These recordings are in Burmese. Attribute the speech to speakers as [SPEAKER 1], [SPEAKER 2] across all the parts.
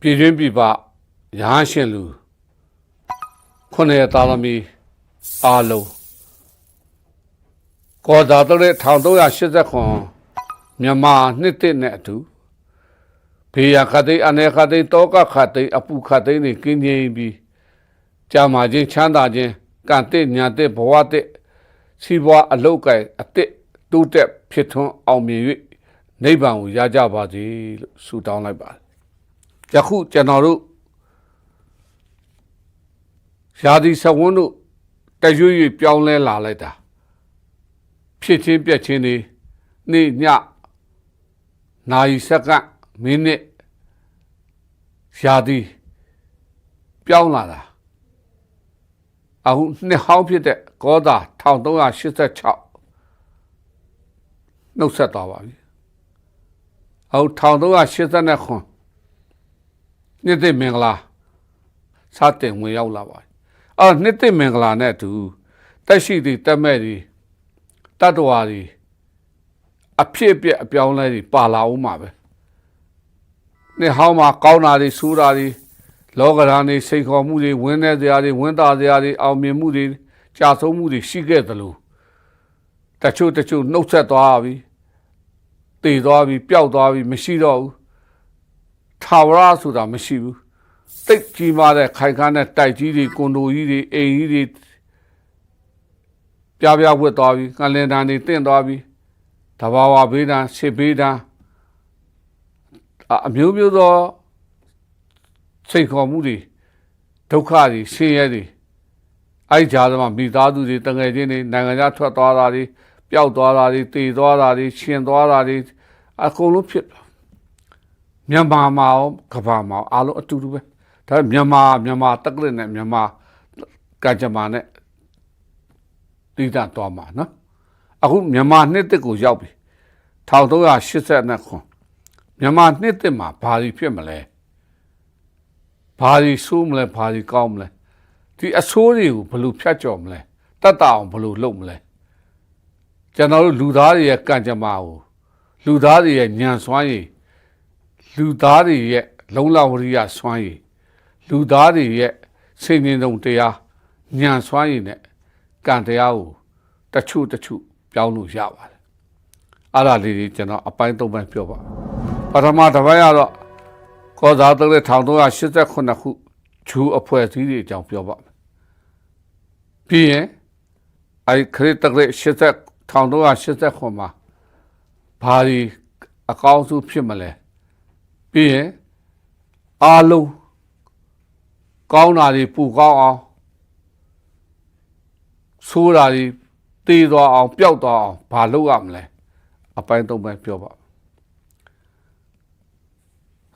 [SPEAKER 1] ပြည်တွင်းပြည်ပရဟန်းရှင်လူခုနှစ်သားသမီးအားလုံးကောသာတဲ့1389မြန်မာနှစ်တစ်နဲ့အတူဘေးရခတိအနေခတိတောကခတိအပုခတိနေကင်းငြိမ်းပြီးကြာမာခြင်းချမ်းသာခြင်းကံတဲ့ညာတဲ့ဘဝတဲ့စီးပွားအလုတ်ကဲအတစ်တိုးတက်ဖြစ်ထွန်းအောင်မြင်၍နိဗ္ဗာန်ကိုရကြပါစေလို့ဆုတောင်းလိုက်ပါတယ် ယခုကျွန်တော်တို့ရာသီစဝန်းတို့တရွေ့ရွေ့ပြောင်းလဲလာလိုက်တာဖြစ်ချင်းပြက်ချင်းတွေနေ့ညနာရီစက္ကန့်မိနစ်ရာသီပြောင်းလာတာအခုနှစ်ဟောင်းဖြစ်တဲ့ကောသာ1386နှုတ်ဆက်သွားပါပြီအခု1389ခွ န်နှစ်သိမင်္ဂလာစတင်ဝင်ရောက်လာပါပြီအော်နှစ်သိမင်္ဂလာနဲ့အတူတက်ရှိသည့်တက်မဲ့ဒီတတ္တဝါဒီအဖြစ်အပျက်အပြောင်းလဲတွေပါလာအောင်မှာပဲနှစ်ဟောင်းမှာကောင်းတာတွေဆိုးတာတွေလောကဓာတ်တွေစိတ်ခေါ်မှုတွေဝင်းနေစရာတွေဝင်းသားစရာတွေအောင်မြင်မှုတွေကြာဆုံးမှုတွေရှိခဲ့သလိုတချို့တချို့နှုတ်ဆက်သွားပြီတည်သွားပြီပျောက်သွားပြီမရှိတော့ဘူး ထာဝရဆိုတာမရှိဘူးတိတ်ကြီးမားတဲ့ခိုင်ခါတဲ့တိုက်ကြီးတွေကွန်ဒိုကြီးတွေအိမ်ကြီးတွေပြပြဝတ်သွားပြီကလင်တန်တွေတင့်သွားပြီတဘာဝဘေးဒဏ်ရှစ်ဘေးဒဏ်အမျိုးမျိုးသောစိတ်ခေါ်မှုတွေဒုက္ခတွေဆင်းရဲတွေအဲ့ကြားသမားမိသားစုတွေတငယ်ချင်းတွေနိုင်ငံခြားထွက်သွားတာတွေပျောက်သွားတာတွေတည်သွားတာတွေရှင်သွားတာတွေအကုန်လုံးဖြစ် မြန်မာမှာရောကမ္ဘာမှာအားလုံးအတူတူပဲဒါမြန်မာမြန်မာတက္ကသိုလ်နဲ့မြန်မာကကြမ္မာနဲ့တည်တာသွားမှာနော်အခုမြန်မာနှစ်တစ်ကိုရောက်ပြီ1380ခွန်မြန်မာနှစ်တစ်မှာဘာတွေဖြစ်မလဲဘာတွေဆိုးမလဲဘာတွေကောင်းမလဲဒီအဆိုးတွေကိုဘယ်လိုဖြတ်ကျော်မလဲတတ်တအောင်ဘယ်လိုလုပ်မလဲကျွန်တော်တို့လူသားတွေရဲ့ကံကြမ္မာကိုလူသားတွေရဲ့ညံစွမ်းရည် လူသားတွေရဲ့လုံလဝရိယစွမ်းရည်လူသားတွေရဲ့စိတ်ငြိမ်ဆုံးတရားညံစွမ်းရည်နဲ့ကံတရားကိုတချို့တချို့ပြောင်းလို့ရပါတယ်အဲ့ဒါလေးတွေကျွန်တော်အပိုင်းသုံးပိုင်းပြောပါပထမတစ်ပိုင်းကတော့ကောဇာတုတဲ့1389ခုဂျူအဖွဲ့အစည်းတွေအကြောင်းပြောပါမယ်ပြီးရင်အဲ့ခရစ်တကရ80 1389မှာဘာဒီအကောင်းဆုံးဖြစ်မလဲ ပြီးရင်အားလုံးကောင်းတာတွေပူကောင်းအောင်ဆိုးတာတွေတည်သွားအောင်ပျောက်သွားအောင်ဘာလုပ်ရမလဲအပိုင်းသုံးပိုင်းပြောပါ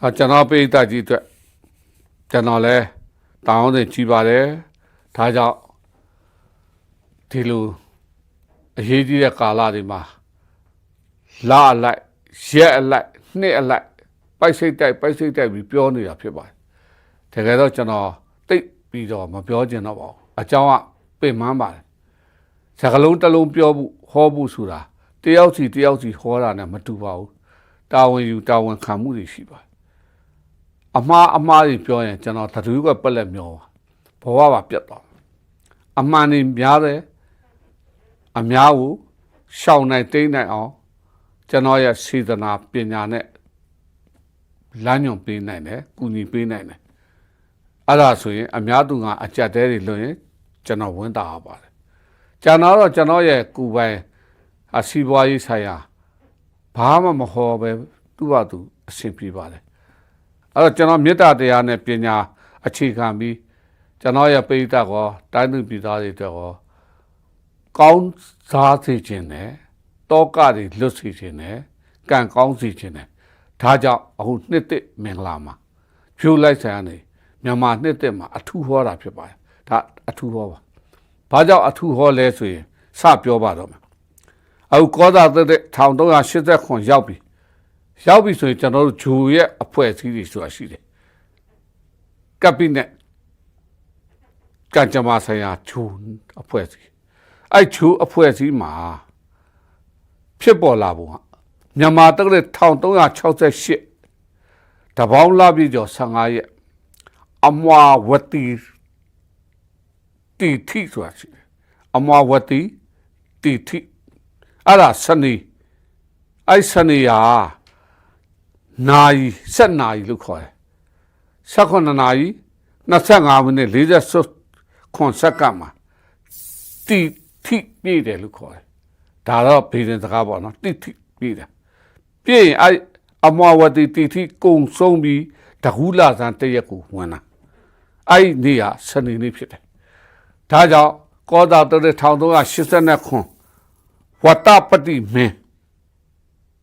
[SPEAKER 1] ဟာကျွန်တော်ပိဋကကြီးအတွက်ကျွန်တော်လဲတောင်းတဲ့ကြီးပါတယ်ဒါကြောင့်ဒီလိုအရေးကြီးတဲ့ကာလတွေမှာလာအလိုက်ရက်အလိုက်နှစ်အလိုက် ပိုက်စိတ်တိုက်ပိုက်စိတ်တိုက်ပြီးပြောနေတာဖြစ်ပါတယ်တကယ်တော့ကျွန်တော်တိတ်ပြီးတော့မပြောချင်တော့ပါဘူးအကြောင်းကပင်မပါတယ်စကလုံးတစ်လုံးပြောဖို့ဟောဖို့ဆိုတာတယောက်စီတယောက်စီဟောတာနဲ့မတူပါဘူးတာဝန်ယူတာဝန်ခံမှုတွေရှိပါတယ်အမှားအမှားတွေပြောရင်ကျွန်တော်တတူကပက်လက်မျောဘဝပါပြတ်သွားအမှန်တွေများတယ်အများကိုရှောင်နိုင်တိမ့်နိုင်အောင်ကျွန်တော်ရဲ့စေတနာပညာနဲ့ လမ်းညွန်ပေးနိုင်တယ်ကူညီပေးနိုင်တယ်အဲ့ဒါဆိုရင်အများသူကအကြက်တဲတွေလွန်ရင်ကျွန်တော်ဝန်တာပါတယ်ကျွန်တော်တော့ကျွန်တော်ရဲ့ကူပိုင်အစီပွားရေးဆိုင်ရာဘာမှမဟောပဲသူ့ဘာသူအဆင်ပြေပါတယ်အဲ့တော့ကျွန်တော်မေတ္တာတရားနဲ့ပညာအခြေခံပြီးကျွန်တော်ရဲ့ပိဋကကောတိုင်းသူပြည်သားတွေတော့ကောင်းစားစေခြင်းနဲ့တောကတွေလွတ်စေခြင်းနဲ့ကံကောင်းစေခြင်းနဲ့ ဒါကြောင့်အခုနှစ်သက်မင်္ဂလာမှာဖြိုးလိုက်ဆိုင်ကနေမြန်မာနှစ်သက်မှာအထူးဟောတာဖြစ်ပါတယ်ဒါအထူးဟောပါဘာကြောင့်အထူးဟောလဲဆိုရင်စပြောပါတော့မယ်အခုကောသာတဲ့1380ခွန်ရောက်ပြီရောက်ပြီဆိုရင်ကျွန်တော်တို့ဂျူရဲ့အဖွဲ့အစည်းတွေဆိုတာရှိတယ်ကပ်ပိနက်ကံကြမ္မာဆိုင်ရာဂျူအဖွဲ့အစည်းအဲ့ဂျူအဖွဲ့အစည်းမှာဖြစ်ပေါ်လာပုံက မြန်မာတက္ကသိုလ်1368တပေါင်းလာပြီကျော်15ရက်အမွာဝတိတီထိဆိုတာရှိတယ်အမွာဝတိတီထိအဲ့ဒါစနေအဲ့စနေရာနိုင်ဆက်နိုင်လို့ခေါ်တယ်18နာရီ25မိနစ်40ခွန်စက္ကန့်မှာတီထိပြည့်တယ်လို့ခေါ်တယ်ဒါတော့ဗေဒင်စကားပေါ့နော်တီထိပြည့်တယ် ပြည့်ရင်အဲ့အမွာဝတိတီထိကုံဆုံးပြီးတကူးလာစံတရက်ကိုဝင်လာအဲ့ဒီနေ့ဟာစနေနေ့ဖြစ်တယ်ဒါကြောင့်ကောသာတရ1389ခွန်ဝတ္တပတိမင်း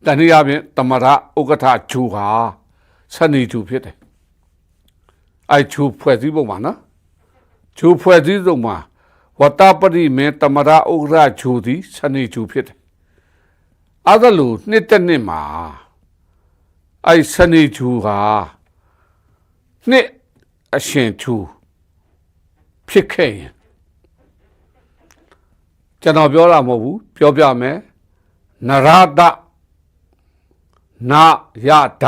[SPEAKER 1] တနည်းအားဖြင့်တမရဥက္ကဋ္ဌဂျူဟာစနေဂျူဖြစ်တယ်အဲ့ဂျူဖွဲ့စည်းပုံပါနော်ဂျူဖွဲ့စည်းပုံမှာဝတ္တပတိမင်းတမရဥက္ကဋ္ဌဂျူသည်စနေဂျူဖြစ်တယ် အဲ့ဒါလို့နှစ်တစ်နှစ်မှာအဲ့စနေဂျူဟာနှစ်အရှင်ဂျူဖြစ်ခဲ့ရင်ကျွန်တော်ပြောတာမဟုတ်ဘူးပြောပြမယ်နရဒနာယဒ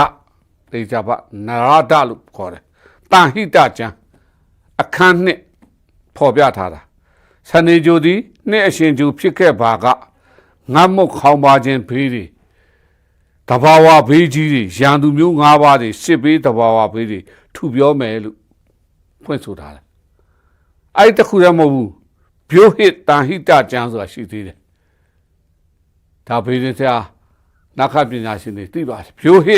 [SPEAKER 1] တေချာပနရဒလို့ခေါ်တယ်တန်ဟိတကျမ်းအခန်းနှစ်ဖော်ပြထားတာဆနေကြိုသည်နှစ်အရှင်ကျူဖြစ်ခဲ့ပါက ငတ်မုတ်ခေါင်းပါခြင်းဘေးတွေတဘာဝဘေးကြီးတွေရန်သူမျိုး၅ပါးတွေစစ်ဘေးတဘာဝဘေးတွေထူပြောမယ်လို့ဖွင့်ဆိုထားတယ်အဲ့ဒီတစ်ခုတည်းမဟုတ်ဘူးဘိုဟိတန်ဟိတကျမ်းဆိုတာရှိသေးတယ်ဒါဘေးရင်ဆရာနခပညာရှင်တွေသိပါတယ်ဘိုဟိ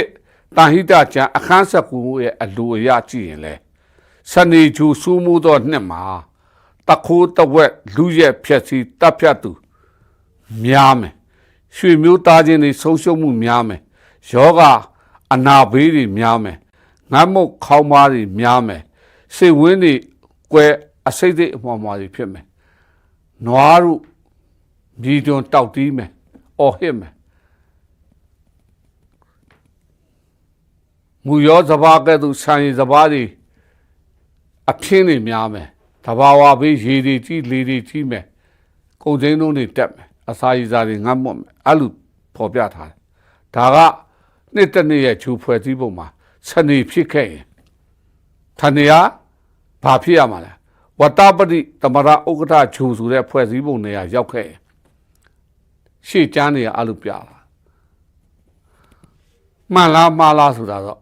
[SPEAKER 1] တန်ဟိတကျမ်းအခန်းဆက်ကူမှုရဲ့အလိုအရကြည့်ရင်လေစနေချူစူးမှုသောနှစ်မှာတခိုးတဝက်လူရဲ့ဖြက်စီတပ်ဖြတ်သူ များမယ်ရွှေမျိုးသားချင်းတွေဆုံးရှုံးမှုများမယ်ယောဂအနာဘေးတွေများမယ်ငတ်မုတ်ခေါင်းပါးတွေများမယ်စိတ်ဝင်းတွေကွဲအစိတ်စိတ်အမှောင်မှောင်တွေဖြစ်မယ်နွားတို့မြည်တွန်တောက်တီးမယ်အော်ဟစ်မယ်မူရောစဘာကဲ့သို့ဆံရည်စဘာတွေအထင်းတွေများမယ်တဘာဝဘေးရေတွေကြီးလေတွေကြီးမယ်ကုန်စင်းလုံးတွေတက်မယ် အစာရည်စားတွေငတ်မွတ်မယ်အဲ့လိုဖော်ပြထားတယ်ဒါကနှစ်တစ်နှစ်ရဲ့ဂျူဖွဲ့စည်းပုံမှာစနေဖြစ်ခဲ့ရင်ထနေရဘာဖြစ်ရမှာလဲဝတ္တပတိတမရဥက္ကဋ္ဌဂျူဆိုတဲ့ဖွဲ့စည်းပုံနေရာရောက်ခဲ့ရင်ရှေ့ကျမ်းနေရအဲ့လိုပြတာမှန်လားမှားလားဆိုတာတော့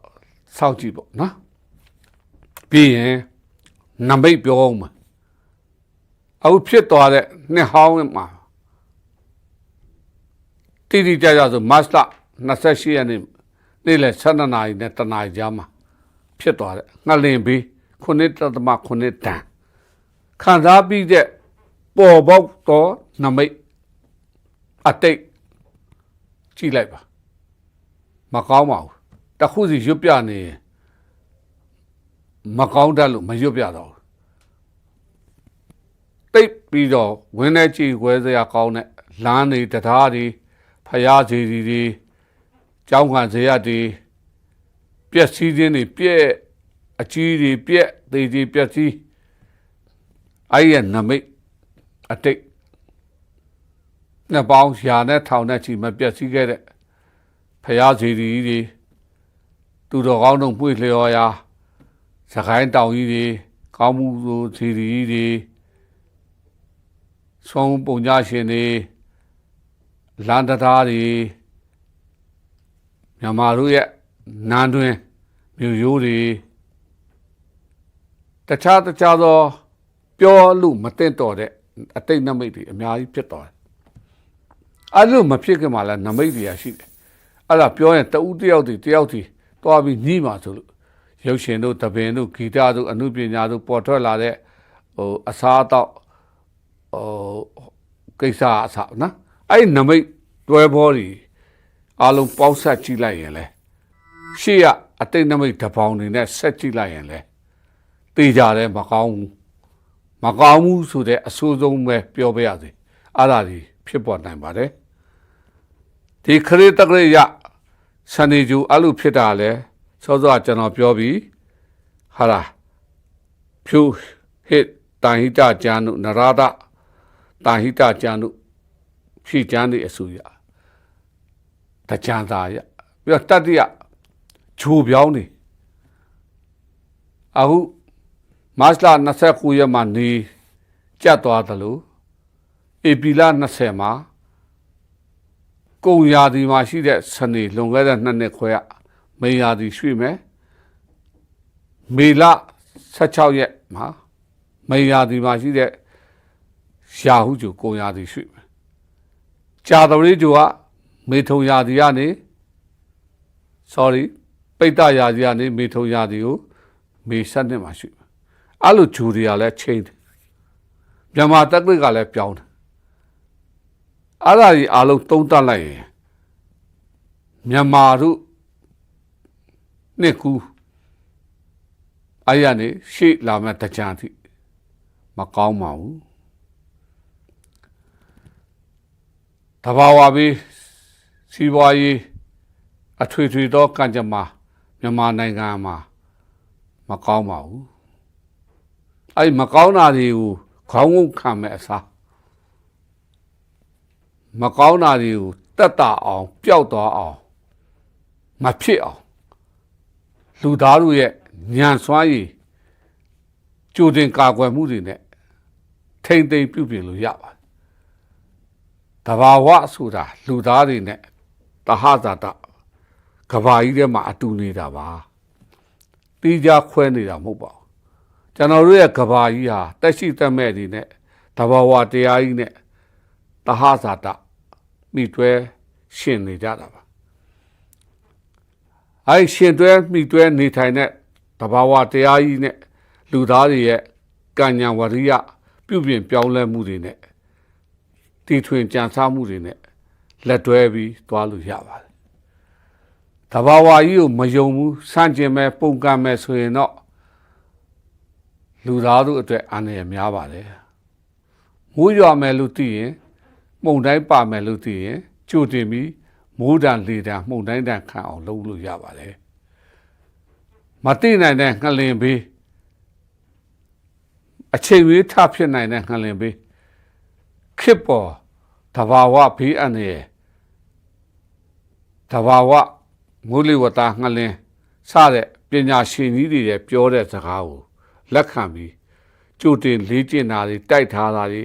[SPEAKER 1] စောင့်ကြည့်ပေါ့နော်ပြီးရင်နမိတ်ပြောအောင်မှာအခုဖြစ်သွားတဲ့နှစ်ဟောင်းမှာ တိတိကျကျဆိုမတ်လ28ရက်နေ့နေ့လယ်12နာရီနဲ့တနာရီကြားမှာဖြစ်သွားတဲ့ငလင်ဘီခုနှစ်တသမခုနှစ်တန်ခံစားပြီးတဲ့ပေါ်ပေါက်သောနမိတ်အတိတ်ကြည့်လိုက်ပါမကောင်းပါဘူးတခုစီရွတ်ပြနေရင်မကောင်းတတ်လို့မရွတ်ပြတော့ဘူးတိတ်ပြီးတော့ဝင်းနေကြည့်ခွဲစရာကောင်းတဲ့လမ်းတွေတရားတွေ ဖယားစီတွေကျောင်းခံစရာတွေပြက်စီးခြင်းတွေပြက်အကြီးတွေပြက်သေးကြီးပြက်စီးအဲ့ရနမိတ်အတိတ်နှစ်ပေါင်းရာနဲ့ထောင်နဲ့ချီမပြက်စီးခဲ့တဲ့ဖယားစီတွေသူတော်ကောင်းတို့မှုလျော်ရာစကိုင်းတောင်ကြီးတွေကောင်းမှုစီရီတွေဆုံးပုံညရှင်တွေ လန်တသားတွေမြန်မာတို့ရဲ့နန်းတွင်မြို့ရိုးတွေတခြားတခြားသောပြောလို့မတင်တော်တဲ့အတိတ်နမိတ်တွေအများကြီးဖြစ်တော်တယ်အဲ့လိုမဖြစ်ခင်မှာလည်းနမိတ်တွေရရှိတယ်အဲ့ဒါပြောရင်တဦးတယောက်တည်းတယောက်တည်းတွားပြီးညီးမှာဆိုလို့ရုပ်ရှင်တို့တပင်တို့ဂီတတို့အမှုပညာတို့ပေါ်ထွက်လာတဲ့ဟိုအစားအသောက်ဟိုကိစ္စအစနော် အဲ့နမိတ်တွဲဘောတွေအလုံးပေါင်းဆက်ကြည့်လိုက်ရင်လေရှေ့ကအတိတ်နမိတ်တပေါင်းတွေနဲ့ဆက်ကြည့်လိုက်ရင်လေတေးကြတယ်မကောင်းဘူးမကောင်းဘူးဆိုတဲ့အဆိုးဆုံးပဲပြောပြရစေအဲ့ဒါကြီးဖြစ်ပေါ်နိုင်ပါတယ်ဒီခရစ်တကရရစနေကျူအဲ့လိုဖြစ်တာလဲစောစောကျွန်တော်ပြောပြီးဟာလားဖြူဟစ်တာဟိတကျန်နုနရဒတာဟိတကျန်နု ဖြည့်ကျန်တဲ့အဆူရတကြံသာရပြီးတော့တတ္တိယဂျိုပြောင်းနေအခုမတ်လ29ရက်မှာနေကြတ်သွားတယ်လို့ဧပြီလ20မှာကုံရာသီမှာရှိတဲ့စနေလွန်ခဲ့တဲ့နှစ်နှစ်ခွဲကမေရာသီရွှေ့မယ်မေလ16ရက်မှာမေရာသီမှာရှိတဲ့ရာဟုကျုကုံရာသီရွှေ့မယ် ကြာသပတေးကျုကမေထုံရာသီကနေ sorry ပိတ်တရာသီကနေမေထုံရာသီကိုမေဆက်နှစ်မှာရွှေ့မယ်အဲ့လိုဂျူတွေကလည်းချိန်တယ်မြန်မာတက္ကသိုလ်ကလည်းပြောင်းတယ်အဲ့ဒါကြီးအားလုံးသုံးသပ်လိုက်ရင်မြန်မာတို့နှစ်ကူအဲ့ရနေရှေ့လာမဲ့တကြံအထိမကောင်းပါဘူး တဘာဝပြီးစီးပွားရေးအထွေထွေသောကံကြမ္မာမြန်မာနိုင်ငံမှာမကောင်းပါဘူးအဲ့မကောင်းတာတွေကိုခေါင်းငုံခံမဲ့အစားမကောင်းတာတွေကိုတက်တာအောင်ပျောက်သွားအောင်မဖြစ်အောင်လူသားတို့ရဲ့ညံစွမ်းရည်ကြိုတင်ကာကွယ်မှုတွေနဲ့ထိမ့်သိမ့်ပြုပြင်လို့ရပါတယ် တဘာဝဆိုတာလူသားတွေနဲ့တဟဇာတကဘာကြီးထဲမှာအတူနေတာပါတီးကြခွဲနေတာမဟုတ်ပါဘူးကျွန်တော်တို့ရဲ့ကဘာကြီးဟာတက်ရှိတက်မဲ့တွေနဲ့တဘာဝတရားကြီးနဲ့တဟဇာတမိတွဲရှင်နေကြတာပါအဲရှင်တွဲမိတွဲနေထိုင်တဲ့တဘာဝတရားကြီးနဲ့လူသားတွေရဲ့ကံညာဝရိယပြုပြင်ပြောင်းလဲမှုတွေနဲ့ တီထွင်ကြံစားမှုတွေနဲ့လက်တွဲပြီးသွားလို့ရပါတယ်တဘာဝကြီးကိုမယုံဘူးစန့်ကျင်မဲ့ပုံကံမဲ့ဆိုရင်တော့လူသားတို့အတွက်အန္တရာယ်များပါတယ်မိုးရွာမယ်လို့သိရင်မှုန်တိုင်းပါမယ်လို့သိရင်ကြိုတင်ပြီးမိုးတံလေတံမှုန်တိုင်းတံခံအောင်လုပ်လို့ရပါတယ်မသိနိုင်တဲ့ငလင်ဘေးအချိန်ဝေးထဖြစ်နိုင်တဲ့ငလင်ဘေးခစ်ပေါ် တဘာဝဘေးအန္တရာယ်တဘာဝမိုးလေဝသငလင်စတဲ့ပညာရှင်ကြီးတွေရဲ့ပြောတဲ့စကားကိုလက်ခံပြီးကြိုတင်လေးကျင့်တာတွေတိုက်ထားတာတွေ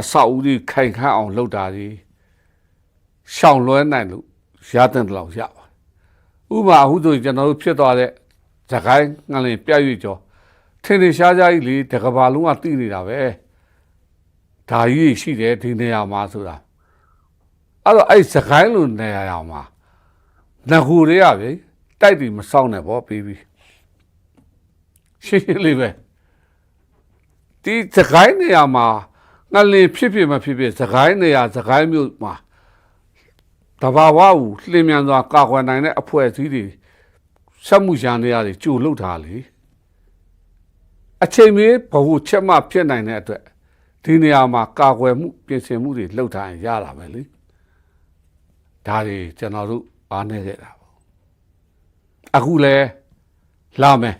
[SPEAKER 1] အဆောက်အဦတွေခိုင်ခန့်အောင်လုပ်တာတွေရှောင်လွှဲနိုင်လို့ရတဲ့လောက်ရပါတယ်ဥပမာအခုဆိုကျွန်တော်တို့ဖြစ်သွားတဲ့ဇကိုင်းငလင်ပြည့်ရွကျော်ထင်ထင်ရှားရှားကြီးလေတကဘာလုံးကသိနေတာပဲ ဒါကြီးရှိတယ်ဒီနေရာမှာဆိုတာအဲ့တော့အဲ့ဇကိုင်းလိုနေရာမှာငခုတွေကပဲတိုက်တီမဆောင်နဲ့ဗောပြီးပြီရှင်းရှင်းလေးပဲဒီသခိုင်းနေရာမှာငလင်ဖြစ်ဖြစ်မဖြစ်ဖြစ်သခိုင်းနေရာသခိုင်းမြို့မှာတဘာဝကိုလှင်မြန်စွာကာကွယ်နိုင်တဲ့အဖွဲ့အစည်းတွေဆက်မှုရန်တွေတွေကြိုလုထားလေအချိန်မီဘဝချက်မှဖြစ်နိုင်တဲ့အတွက် ဒီနေရာမှာကာကွယ်မှုပြင်ဆင်မှုတွေလုပ်ထားရင်ရတာပဲလေဒါတွေကျွန်တော်တို့အားနေခဲ့တာပေါ့အခုလဲလာမယ်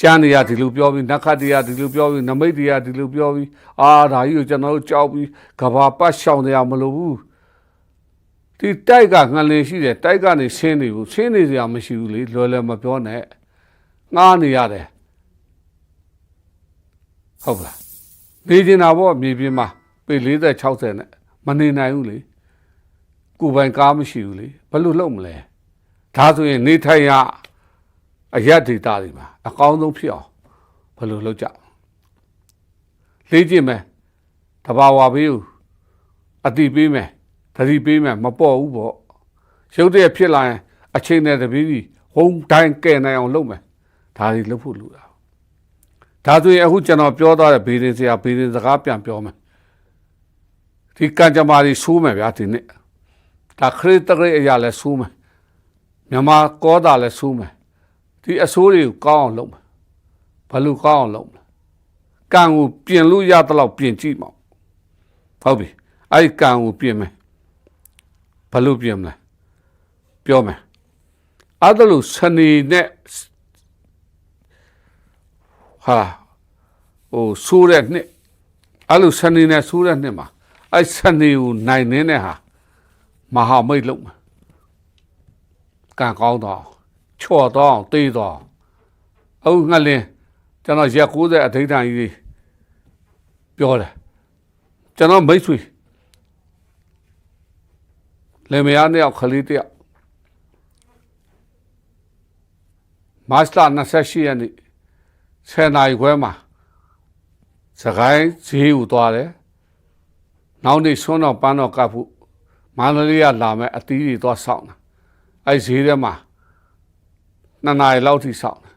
[SPEAKER 1] ကျမ်းတွေကဒီလိုပြောပြီးနက္ခတ်တွေကဒီလိုပြောပြီးနမိတ်တွေကဒီလိုပြောပြီးအာဒါကြီးကိုကျွန်တော်တို့ကြောက်ပြီးကဘာပတ်ရှောင်တရားမလိုဘူးဒီတိုက်ကငလင်ရှိတယ်တိုက်ကနေဆင်းနေဘူးဆင်းနေစရာမရှိဘူးလေလွယ်လွယ်မပြောနဲ့ငားနေရတယ်ဟုတ်လား နေကျင်တာပေါ့မြေပြင်မှာပေ40 60နဲ့မနေနိုင်ဘူးလေကိုပိုင်ကားမရှိဘူးလေဘယ်လိုလုပ်မလဲဒါဆိုရင်နေထိုင်ရအရက်ဒေတာတွေမှာအကောင်းဆုံးဖြစ်အောင်ဘယ်လိုလုပ်ကြလေ့ကျင့်မယ်တဘာဝဘေးကိုအတိပေးမယ်သတိပေးမယ်မပေါ့ဘူးပေါ့ရုပ်တရက်ဖြစ်လာရင်အချိန်နဲ့တပီးကြီးဟုံးတိုင်းကဲနိုင်အောင်လုပ်မယ်ဒါတွေလုပ်ဖို့လိုတာ ဒါဆိုရင်အခုကျွန်တော်ပြောသွားတဲ့ဘေးရင်ဆရာဘေးရင်စကားပြန်ပြောမယ်ဒီကံကြမ္မာတွေဆိုးမယ်ဗျာဒီနေ့ဒါခရစ်တရစ်အရာလဲဆိုးမယ်မြန်မာကောတာလဲဆိုးမယ်ဒီအဆိုးတွေကိုကောင်းအောင်လုပ်မယ်ဘာလို့ကောင်းအောင်လုပ်မလဲကံကိုပြင်လို့ရတဲ့လောက်ပြင်ကြည့်မှာဟုတ်ပြီအဲ့ဒီကံကိုပြင်မယ်ဘာလို့ပြင်မလဲပြောမယ်အဲ့ဒါလို့စနေနဲ့ ဟာဟိုဆိုးတဲ့နှစ်အဲ့လိုစနေနဲ့ဆိုးတဲ့နှစ်မှာအဲ့စနေကိုနိုင်နေတဲ့ဟာမဟာမိတ်လုံးကံကောင်းတော့ချော့တော့တေးတော့အခုငှက်လင်းကျွန်တော်ရက်60အထိဋ္ဌာန်ကြီးတွေပြောတယ်ကျွန်တော်မိတ်ဆွေလေမယားနှစ်ယောက်ခလေးတစ်ယောက်မတ်လ28ရက်နေ့ 10နာရီခွဲမှာစကိုင်းဈေးကိုသွားတယ်နောက်နေ့ဆွမ်းတော်ပန်းတော်ကပ်ဖို့မန္တလေးကလာမဲ့အသီးတွေသွားဆောက်တာအဲဈေးထဲမှာနှစ်နာရီလောက်ထိဆောက်တယ်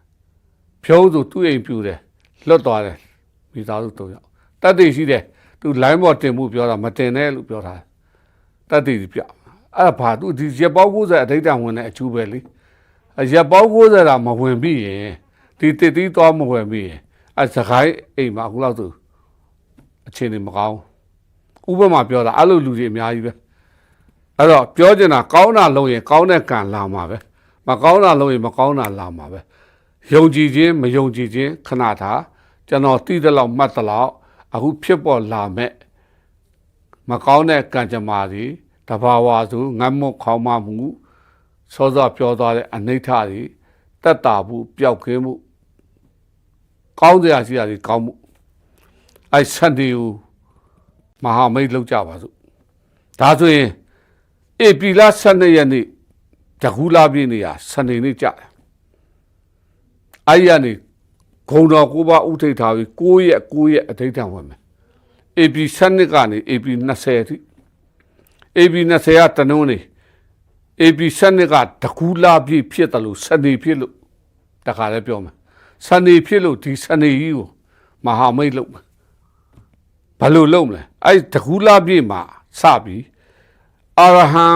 [SPEAKER 1] ဖြုံးသူသူ့အိမ်ပြူတယ်လွတ်သွားတယ်မိသားစု၃ယောက်တတ်သိရှိတယ်သူ line ပေါ်တင်မှုပြောတာမတင်နဲ့လို့ပြောတာတတ်သိပြအဲ့ဒါဘာသူဒီရက်ပေါင်း90အဋိဌာန်ဝင်တဲ့အကျိုးပဲလေအရက်ပေါင်း90တာမဝင်ပြီးရင် ဒီတစ်သီးသွားမဝင်ပြီးရင်အဲစကိုင်းအိမ်မှာအခုလောက်သူအခြေအနေမကောင်းဥပမာပြောတာအဲ့လိုလူတွေအများကြီးပဲအဲ့တော့ပြောချင်တာကောင်းတာလုပ်ရင်ကောင်းတဲ့ကံလာမှာပဲမကောင်းတာလုပ်ရင်မကောင်းတာလာမှာပဲယုံကြည်ခြင်းမယုံကြည်ခြင်းခဏထားကျွန်တော်သိတဲ့လောက်မှတ်တဲ့လောက်အခုဖြစ်ပေါ်လာမဲ့မကောင်းတဲ့ကံကြမ္မာတွေတဘာဝဆိုငတ်မွတ်ခေါင်းမမှုစောစောပြောသွားတဲ့အနိဋ္ဌတွေတက်တာမှုပျောက်ကင်းမှု ကောင်းစရာရှိတာတွေကောင်းမှုအဲဆန်ဒီကိုမဟာမိတ်လောက်ကြပါစို့ဒါဆိုရင်ဧပြီလ12ရက်နေ့တကူလာပြည့်နေရစနေနေ့ကြတယ်အဲ့ရနေဂုံတော်ကိုပါဥထိတ်ထားပြီး9ရက်9ရက်အထိတ်ထံဝင်မယ် AP 7ကနေ AP 20အထိ AP 20ကတနုံးနေ AP 7ကတကူလာပြည့်ဖြစ်တယ်လို့စနေဖြစ်လို့တခါလည်းပြောမယ် စနေဖြစ်လို့ဒီစနေကြီးကိုမဟာမိတ်လုပ်မယ်ဘာလို့လုပ်မလဲအဲ့တကူလာပြည့်မှာစပြီးအရဟံ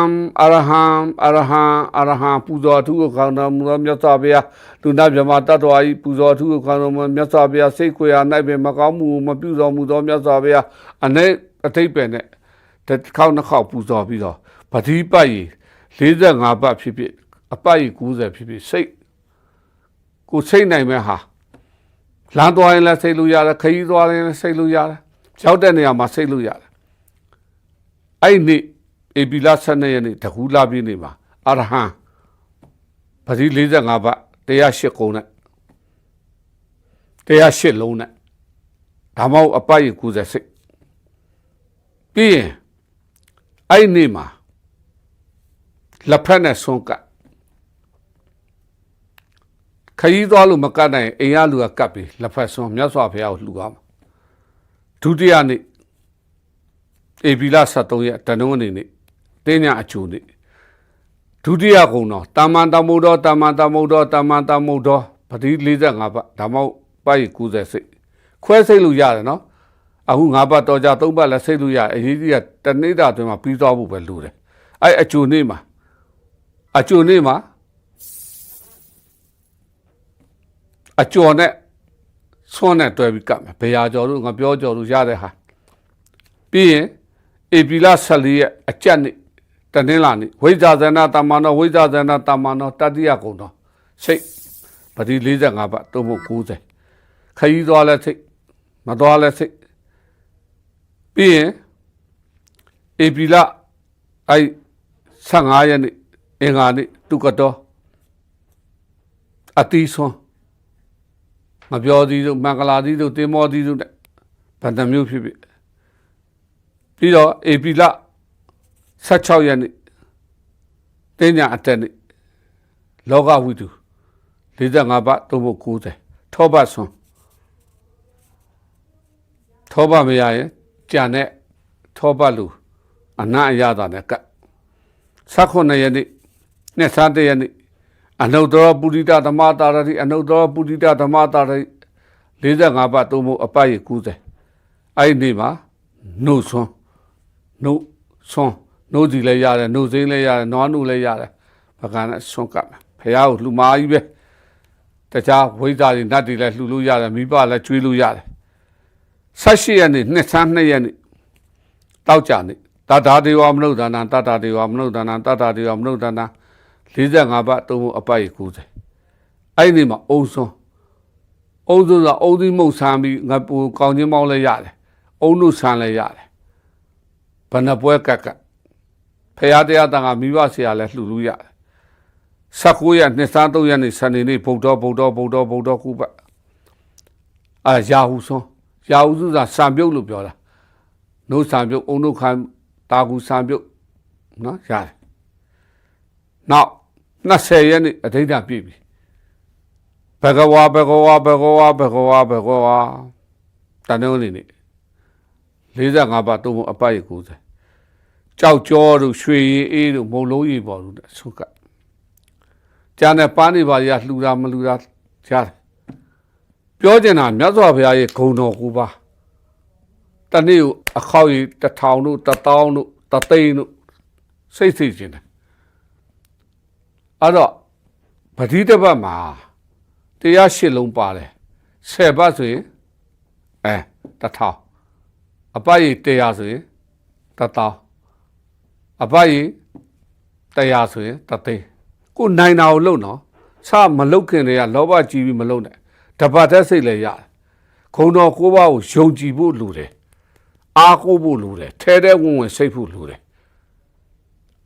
[SPEAKER 1] အရဟံအရဟံအရဟံပူဇော်သူကိုခေါင်းတော်မူသောမြတ်စွာဘုရားလူနာမြမတတ္တဝါဤပူဇော်သူကိုခေါင်းတော်မူမြတ်စွာဘုရားစိတ်ကိုယ်ရာ၌ပင်မကောင်းမှုမပြုတော်မူသောမြတ်စွာဘုရားအနေအတိတ်ပဲနဲ့တစ်ခေါက်နှစ်ခေါက်ပူဇော်ပြီးတော့ပတိပတ်ရီ45ပတ်ဖြစ်ဖြစ်အပတ်ရီ90ဖြစ်ဖြစ်စိတ် ကိုစိတ်နိုင်မဲ့ဟာလမ်းသွားရင်လည်းစိတ်လို့ရတယ်ခရီးသွားရင်လည်းစိတ်လို့ရတယ်ရောက်တဲ့နေရာမှာစိတ်လို့ရတယ်အဲ့ဒီဧပြီလ12ရက်နေ့တကူလာပြည့်နေ့မှာအရဟံပတိ45ဘတ်108ကုန်းနဲ့108လုံးနဲ့ဒါမှမဟုတ်အပတ်ရ90စိတ်ပြီးရင်အဲ့ဒီနေ့မှာလက်ဖက်နဲ့ဆွန့်ကပ် ခရီးသွားလို့မကတ်နိုင်အိမ်ရလူကကပ်ပြီးလက်ဖက်ဆွန့်မြတ်စွာဘုရားကိုလှူအောင်ဒုတိယနေ့ဧပြီလ23ရက်တနင်္ဂနွေနေ့တင်းညာအချိုနေဒုတိယကုံတော်တာမန်တမုဒ္ဒောတာမန်တမုဒ္ဒောတာမန်တမုဒ္ဒောပတိ45ပတ်ဒါမှမဟုတ်ပိုက်90စိတ်ခွဲစိတ်လို့ရတယ်နော်အခု5ပတ်တော့ကြ3ပတ်လည်းစိတ်လို့ရအရေးကြီးကတနေ့တာအတွင်းမှာပြီးသွားဖို့ပဲလိုတယ်အဲ့အချိုနေမှာအချိုနေမှာ အကျော်နဲ့ဆွမ်းနဲ့တွဲပြီးကပ်မယ်ဘယ်ရာကျော်တို့ငါပြောကျော်တို့ရတဲ့ဟာပြီးရင်ဧပြီလ14ရက်အကြက်နေ့တနင်္လာနေ့ဝိဇာဇနာတမန်တော်ဝိဇာဇနာတမန်တော်တတိယကုံတော်စိတ်ပတိ45ပတ်တုံးဖို့90ခရီးသွားလဲစိတ်မသွားလဲစိတ်ပြီးရင်ဧပြီလအဲ15ရက်နေ့အင်္ဂါနေ့တုကတော်အတိဆွ န်မပြောသေးတို့မင်္ဂလာသေးတို့တင်မောသေးတို့နဲ့ဗန္တမျိုးဖြစ်ဖြစ်ပြီးတော့ဧပြီလ16ရက်နေ့တင်းညာအတက်နေ့လောကဝိတု45ဘတ်သုံးဖို့90ထောဘတ်ဆွန်ထောဘမရရင်ကြံတဲ့ထောဘတ်လူအနာအရသာနဲ့က16ရက်နေ့နဲ့7ရက်နေ့ အနုတ္တရပုရိသဓမ္မတာရတိအနုတ္တရပုရိသဓမ္မတာရတိ45ဘတ်သုံးဖို့အပိုက်90အဲ့ဒီနေ့မှာနှုတ်ဆွန်းနှုတ်ဆွန်းနှုတ်စီလည်းရတယ်နှုတ်စိမ့်လည်းရတယ်နွားနှုတ်လည်းရတယ်ပကံနဲ့ဆွန်းကပ်မယ်ဖះကိုလှူမာကြီးပဲတခြားဝိဇ္ဇာတွေနတ်တွေလည်းလှူလို့ရတယ်မိဘလည်းကျွေးလို့ရတယ်ဆက်ရှိရက်နေ့နှစ်ဆန်းနှစ်ရက်နေ့တောက်ကြနေ့တတာဒေဝမနုဿာနံတတာဒေဝမနုဿာနံတတာဒေဝမနုဿာနံ 45ဘတ်သုံးဖို့အပိုက်90အဲ့ဒီမှာအုံစွန်းအုံစွန်းဆိုအုံသီးမုတ်ဆန်းပြီးငါပူကောင်းချင်းမောင်းလဲရတယ်အုံတို့ဆန်းလဲရတယ်ဘဏ္ဍပွဲကက်ကက်ဖရာတရားတန်ခါမိဘဆရာလည်းလှူလို့ရတယ်19ရက်နှစ်စား3ရက်နေ့စနေနေ့ဗုဒ္ဓဗုဒ္ဓဗုဒ္ဓဗုဒ္ဓကုပတ်အာရာဟုဆုံးရာဟုစုသာစံပြုတ်လို့ပြောတာနှုတ်စံပြုတ်အုံနှုတ်ခံတာကူစံပြုတ်နော်ရတယ်နောက် 20ရက်နေ့အဋိဋ္ဌပြည့်ပြီဘဂဝါဘဂဝါဘဂဝါဘဂဝါဘဂဝါတန်တော်နေနေ45ပါးတုံးအပိုက်90ကြောက်ကြောတို့ရွှေရည်အေးတို့မုံလုံးရီပေါ်တို့ဆုကကျန်တဲ့ပန်းတွေပါရလှူတာမလှူတာကြားတယ်ပြောချင်တာမြတ်စွာဘုရားရဲ့ဂုဏ်တော်ကိုပါတနေ့ကိုအခောက်ရီတစ်ထောင်တို့တစ်တောင်းတို့တစ်သိန်းတို့စိတ်သိခြင်းတယ် အဲ့တော့ပတိတပတ်မှာတရားရှစ်လုံးပါတယ်ဆယ်ပတ်ဆိုရင်အဲတစ်ထောင်အပကြီးတရားဆိုရင်တစ်တောင်းအပကြီးတရားဆိုရင်တစ်သိန်းကိုနိုင်တာကိုလုံနော်စမလုတ်ခင်တည်းကလောဘကြီးပြီးမလုံနဲ့တပတ်သက်စိတ်လည်းရတယ်ခုံတော်ကိုးပါးကိုယုံကြည်ဖို့လိုတယ်အားကိုးဖို့လိုတယ်ထဲထဲဝင်ဝင်စိတ်ဖို့လိုတယ်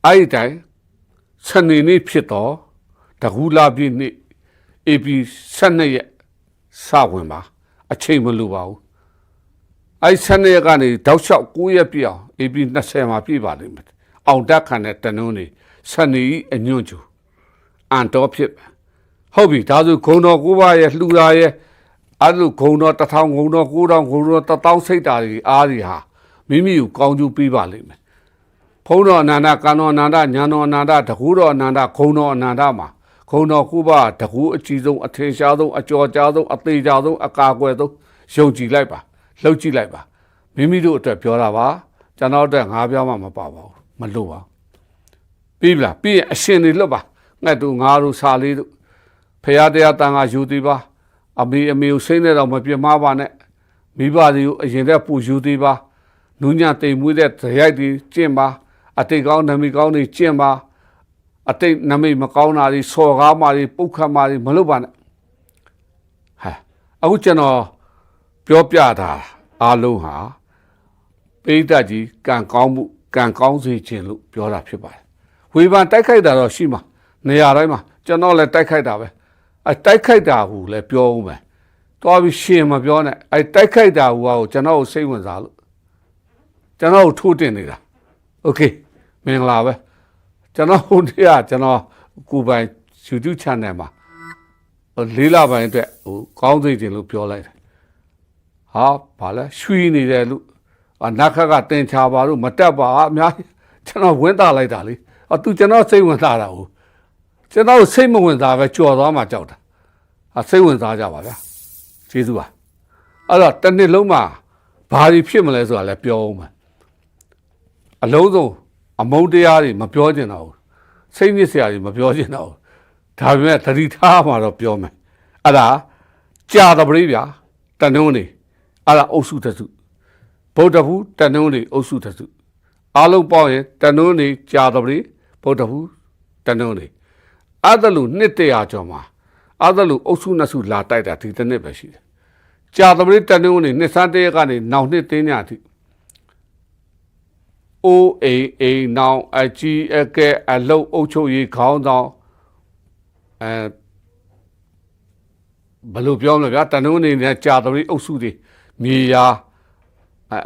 [SPEAKER 1] အဲ့ဒီတိုင်း စနေနေ့ဖြစ်တော့တကူလာပြည့်နေ့ AP 12ရက်စဝင်ပါအချိန်မလိုပါဘူးအဲ့12ရက်ကနေတောက်လျှောက်9ရက်ပြည့်အောင် AP 20မှာပြည့်ပါလိမ့်မယ်အောင်တက်ခံတဲ့တနုံးနေစနေဤအညွန့်ကျူအန်တော်ဖြစ်ပါဟုတ်ပြီဒါဆိုဂုံတော်ကိုပါရဲ့လှူတာရဲ့အဲ့လိုဂုံတော်တစ်ထောင်ဂုံတော်ကိုးထောင်ဂုံတော်တစ်တောင်းစိတ်တာတွေအားတွေဟာမိမိကိုကောင်းကျိုးပေးပါလိမ့်မယ် ဖုံးတော်အနန္တကံတော်အနန္တညာတော်အနန္တတကူတော်အနန္တဂုံတော်အနန္တမှာဂုံတော်ကိုပါတကူအကြီးဆုံးအထင်ရှားဆုံးအကျော်ကြားဆုံးအသေးကြဆုံးအကာအကွယ်ဆုံးယုံကြည်လိုက်ပါလှုပ်ကြည့်လိုက်ပါမိမိတို့အတွက်ပြောတာပါကျွန်တော်အတွက်ငါးပြောင်းမှမပါပါဘူးမလို့ပါပြီးပြီလားပြီးရင်အရှင်တွေလွတ်ပါငှက်တို့ငါတို့စာလေးတို့ဖရာတရားတန်ခါယူသေးပါအမေအမေကိုစိတ်နဲ့တော့မပြမပါနဲ့မိဘတွေကိုအရင်ကပူယူသေးပါနူးညံ့တိမ်မွေးတဲ့ဒရိုက်တွေကျင့်ပါ အတိတ်ကောင်းနမိကောင်းတွေကျင့်ပါအတိတ်နမိမကောင်းတာတွေစော်ကားမာတွေပုတ်ခတ်မာတွေမလုပ်ပါနဲ့ဟာအခုကျွန်တော်ပြောပြတာအားလုံးဟာပိဋကကြီးကံကောင်းမှုကံကောင်းစေခြင်းလို့ပြောတာဖြစ်ပါတယ်ဝေဖန်တိုက်ခိုက်တာတော့ရှိမှာနေရာတိုင်းမှာကျွန်တော်လည်းတိုက်ခိုက်တာပဲအဲတိုက်ခိုက်တာဟုလည်းပြောဦးမယ်တော်ပြီးရှင်မပြောနဲ့အဲတိုက်ခိုက်တာဟူကိုကျွန်တော်ကိုစိတ်ဝင်စားလို့ကျွန်တော်ကိုထိုးတင်နေတာ โอเคမင်္ဂလာပဲကျွန်တော်ဟိုတည်းကကျွန်တော်ကိုပိုင် YouTube channel မှာလေးလပိုင်းအတွက်ဟိုကောင်းစိတ်တင်လို့ပြောလိုက်တယ်ဟာဘာလဲရွှီနေတယ်လို့နတ်ခတ်ကတင်ချပါလို့မတက်ပါအများကျွန်တော်ဝင်းတာလိုက်တာလေအသူကျွန်တော်စိတ်ဝင်စားတာဟုတ်ကျွန်တော်စိတ်မဝင်စားပဲကြော်သွားမှကြောက်တာအစိတ်ဝင်စားကြပါဗျာကျေးဇူးပါအဲ့တော့တစ်နှစ်လုံးမှာဘာတွေဖြစ်မလဲဆိုတာလည်းပြောအောင်မယ် အလုံးစုံအမုန်းတရားတွေမပြောကျင်တော့ဘူးစိတ်ညစ်စရာတွေမပြောကျင်တော့ဘူးဒါပေမဲ့သတိထားမှတော့ပြောမယ်အဲ့ဒါကြာတပရိဗျာတန်တုံးနေအဲ့ဒါအုပ်စုတစုဗုဒ္ဓဘူးတန်တုံးနေအုပ်စုတစုအားလုံးပေါင်းရင်တန်တုံးနေကြာတပရိဗုဒ္ဓဘူးတန်တုံးနေအဲ့ဒါလို့နှစ်တရာကျော်မှာအဲ့ဒါလို့အုပ်စုနှစ်စုလာတိုက်တာဒီတစ်နှစ်ပဲရှိတယ်ကြာတပရိတန်တုံးနေနှစ်စမ်းတရကနေနောက်နှစ်သိန်းညအထိ အိုးအိမ်အိမ်နောင်အကြီးအကဲအလုတ်အုပ်ချုပ်ရေးခေါင်းဆောင်အဲဘယ်လိုပြောမလဲဗျာတန်တုံးအနေနဲ့ကြာတပရိအုပ်စုတွေမြေယာ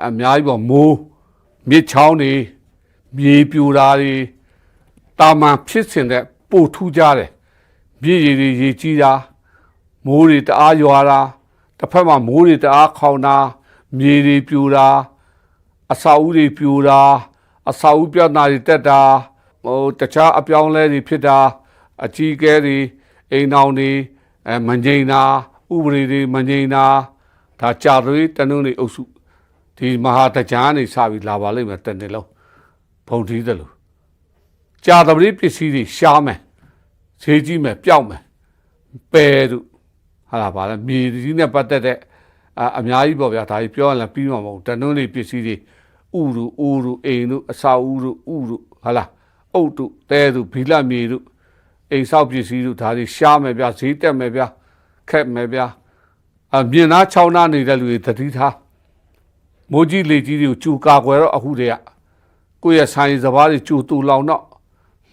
[SPEAKER 1] အများကြီးပေါ့မိုးမြစ်ချောင်းတွေမြေပြူတာတွေတာမန်ဖြစ်စဉ်တဲ့ပို့ထူးကြတယ်မြေရည်တွေရေကြီးတာမိုးတွေတအားရွာတာတစ်ဖက်မှာမိုးတွေတအားခေါင်တာမြေတွေပြူတာ အစာအုပ်တွေပြူတာအစာအုပ်ပြတ်နာတွေတက်တာဟိုတခြားအပြောင်းလဲတွေဖြစ်တာအကြီးကဲတွေအိမ်အောင်တွေအဲမငိန်တာဥပဒေတွေမငိန်တာဒါကြာတွေတနုံးတွေအုပ်စုဒီမဟာတကြံနေစပြီးလာပါလိမ့်မယ်တနေ့လုံးဖုန်ထီးတယ်လို့ကြာတပရိပစ္စည်းတွေရှားမယ်ဈေးကြီးမယ်ပျောက်မယ်ပယ်တို့ဟာလာပါလဲမြေကြီးနဲ့ပတ်သက်တဲ့အအများကြီးပေါ့ဗျာဒါကြီးပြောရရင်ပြီးမှာမဟုတ်တနုံးတွေပစ္စည်းတွေ ဥတို့အိုးတို့အိမ်တို့အစာဦးတို့ဥတို့ဟာလာအုတ်တို့တဲတို့ဘီလမြေတို့အိမ်ဆောက်ပစ္စည်းတို့ဒါတွေရှားမယ်ဗျာဈေးတက်မယ်ဗျာခက်မယ်ဗျာအမြင်သားချောင်းသားနေတဲ့လူတွေတတိထားမိုးကြီးလေကြီးတွေကိုကြူကာကွယ်တော့အခုတည်းကကိုယ့်ရဲ့ဆိုင်စဘာတွေကြူတူလောင်တော့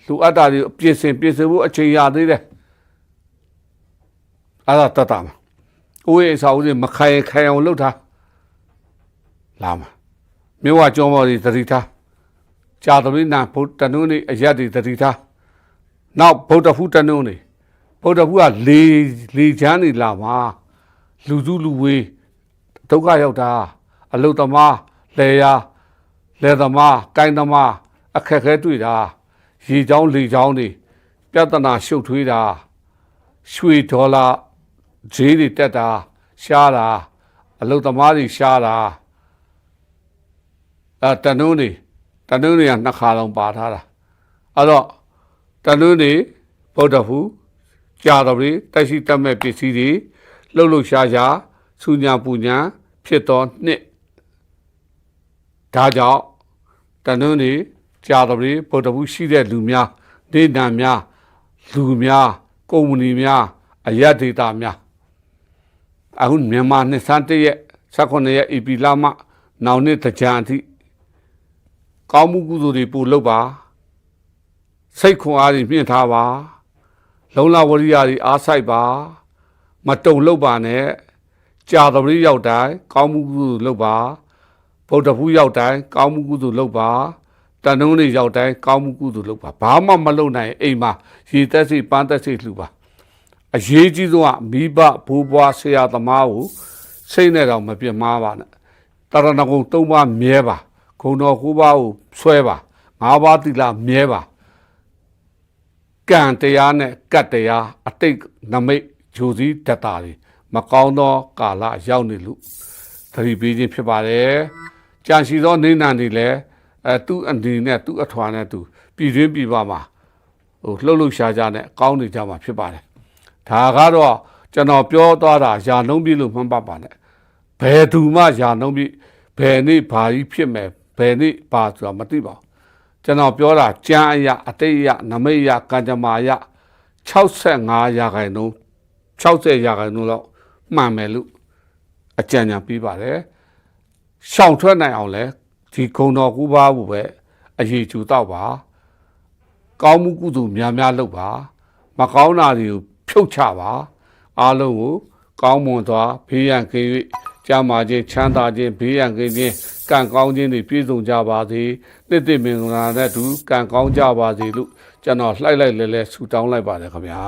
[SPEAKER 1] လူအပ်တာတွေပြင်ဆင်ပြင်ဆင်ဖို့အချိန်ရသေးတယ်အဲ့ဒါတတ်တာမှာဦးရဲ့အစာဦးတွေမခိုင်ခိုင်အောင်လုပ်ထားလာမှာ မြို့ဝကျောင်းပေါ်တွေသတိထားကြာသမီးနာဘုဒ္ဓနုနေအရက်တွေသတိထားနောက်ဗုဒ္ဓဖူးတနုနေဗုဒ္ဓဖူးကလေလေချမ်းနေလာမှာလူစုလူဝေးဒုက္ခရောက်တာအလုတ်သမားလေယာလေသမားကိုင်းသမားအခက်ခဲတွေ့တာရေချောင်းလေချောင်းတွေပြဿနာရှုပ်ထွေးတာရွှေဒေါ်လာဈေးတွေတက်တာရှားတာအလုတ်သမားတွေရှားတာ အဲတနုံးတွေတနုံးတွေကနှစ်ခါလုံးပါထားတာအဲ့တော့တနုံးတွေဗုဒ္ဓဖူးကြာတော်ပြီတက်ရှိတက်မဲ့ပစ္စည်းတွေလှုပ်လှုပ်ရှားရှားစူညာပူညာဖြစ်သောနှစ်ဒါကြောင့်တနုံးတွေကြာတော်ပြီဗုဒ္ဓဖူးရှိတဲ့လူများနေနံများလူများကုမ္ပဏီများအယက်ဒေတာများအခုမြန်မာနှစ်ဆန်းတရက်16ရက်ဧပြီလမှနောင်နှစ်တကြံအထိ ကောင်းမှုကုသိုလ်တွေပို့လုပ်ပါစိတ်ခွန်အားတွေမြင့်ထားပါ လုံလဝရိယတွေအားဆိုင်ပါ မတုံလုပ်ပါနဲ့ကြာသပတိရောက်တိုင်းကောင်းမှုကုသိုလ်လုပ်ပါဗုဒ္ဓဖူးရောက်တိုင်းကောင်းမှုကုသိုလ်လုပ်ပါတန်တုံးတွေရောက်တိုင်းကောင်းမှုကုသိုလ်လုပ်ပါဘာမှမလုပ်နိုင်အိမ်မှာရေသက်စိပန်းသက်စိလှူပါအရေးကြီးဆုံးကမိဘဘိုးဘွားဆရာသမားကိုစိတ်နဲ့တော့မပြတ်မှားပါနဲ့တရဏဂုံသုံးပါးမြဲပါ ဂုံတော်ကိုးပါးကိုဆွဲပါငါးပါးသီလမြဲပါကံတရားနဲ့ကတ်တရားအတိတ်နမိတ်ဂျိုစည်းတတ်တာတွေမကောင်းသောကာလရောက်နေလို့သတိပေးခြင်းဖြစ်ပါတယ်ကြံရှိသောနေနံတွေလည်းအဲသူ့အနေနဲ့သူ့အထွာနဲ့သူပြည်တွင်းပြည်ပမှာဟိုလှုပ်လှုပ်ရှားရှားနဲ့ကောင်းနေကြမှာဖြစ်ပါတယ်ဒါကတော့ကျွန်တော်ပြောသွားတာယာလုံးပြလို့မှန်းပါပါနဲ့ဘယ်သူမှယာလုံးပြဘယ်နေ့ဘာကြီးဖြစ်မယ် ဘယ်နေ့ဘာဆိုတာမသိပါဘူးကျွန်တော်ပြောတာကြမ်းအရာအတိတ်အရာနမိတ်အရာကံကြမ္မာအရာ65ရာခိုင်နှုန်း60ရာခိုင်နှုန်းလောက်မှန်မယ်လို့အကြံဉာဏ်ပေးပါတယ်ရှောင်ထွက်နိုင်အောင်လဲဒီဂုံတော်ကူပါဘူးပဲအရေးကျူတော့ပါကောင်းမှုကုသိုလ်များများလုပ်ပါမကောင်းတာတွေကိုဖြုတ်ချပါအားလုံးကိုကောင်းမွန်စွာဘေးရန်ကင်း၍ ကြမ်းမာခြင်းချမ်းသာခြင်းဘေးရန်ကင်းခြင်းကံကောင်းခြင်းတွေပြည့်စုံကြပါစေနှစ်သိမင်္ဂလာနဲ့တူကံကောင်းကြပါစေလို့ကျွန်တော်လှိုက်လိုက်လဲလဲဆူတောင်းလိုက်ပါတယ်ခင်ဗျာ